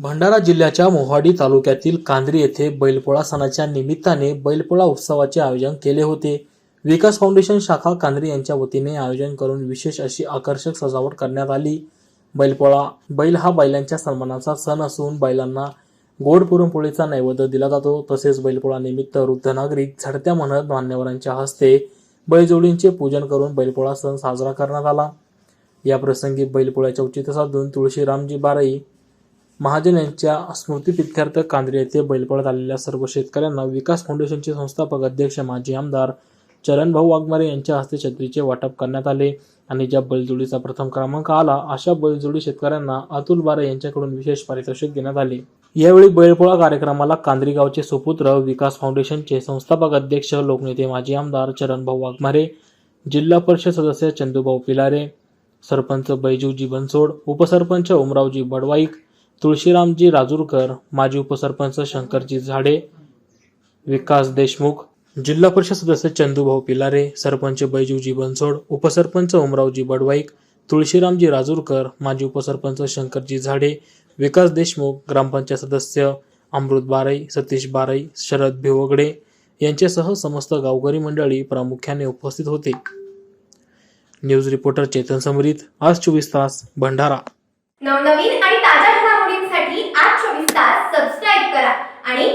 भंडारा जिल्ह्याच्या मोहाडी तालुक्यातील कांद्री येथे बैलपोळा सणाच्या निमित्ताने बैलपोळा उत्सवाचे आयोजन केले होते. विकास फाउंडेशन शाखा कांद्री यांच्या वतीने आयोजन करून विशेष अशी आकर्षक सजावट करण्यात आली. बैलपोळा बैल हा बैलांच्या सन्मानाचा सण असून बैलांना गोड पुरणपोळीचा नैवेद्य दिला जातो. तसेच बैलपोळा निमित्त वृद्ध नागरिक झडत्या म्हणत मान्यवरांच्या हस्ते बैलजोडींचे पूजन करून बैलपोळा सण साजरा करण्यात आला. या प्रसंगी बैलपोळ्याचे औचित्य साधून तुळशीरामजी बाराई महाजन यांच्या स्मृतीप्रित्यर्थ कांद्रे येथे बैलपळत आलेल्या सर्व शेतकऱ्यांना विकास फाउंडेशनचे संस्थापक अध्यक्ष माजी आमदार चरणभाऊ वाघमारे यांच्या हस्ते छत्रीचे वाटप करण्यात आले आणि ज्या बैलजोडीचा प्रथम क्रमांक आला अशा बैलजोडी शेतकऱ्यांना अतुल बारे यांच्याकडून विशेष पारितोषिक देण्यात आले. यावेळी बैलपोळा कार्यक्रमाला कांद्री गावचे सुपुत्र विकास फाउंडेशनचे संस्थापक अध्यक्ष लोकनेते माजी आमदार चरणभाऊ वाघमारे जिल्हा परिषद सदस्य चंदूभाऊ पिलारे सरपंच बैजूजी बनसोड उपसरपंच उमरावजी बडवाईक तुळशीरामजी राजूरकर माजी उपसरपंच शंकरजी झाडे विकास देशमुख जिल्हा परिषद सदस्य चंदूभाऊ पिलारे सरपंच बैजूजी बनसोड उपसरपंच उमरावजी बडवाईक तुळशीरामजी राजूरकर माजी उपसरपंच शंकरजी झाडे विकास देशमुख ग्रामपंचायत सदस्य अमृत बारई सतीश बारई शरद भिवगडे यांच्यासह समस्त गावकरी मंडळी प्रामुख्याने उपस्थित होते. न्यूज रिपोर्टर चेतन समरीत आज चोवीस तास भंडारा. नवनवीन आणि ताज्या घडामोडींसाठी आज चोवीस तास सबस्क्राईब करा आणि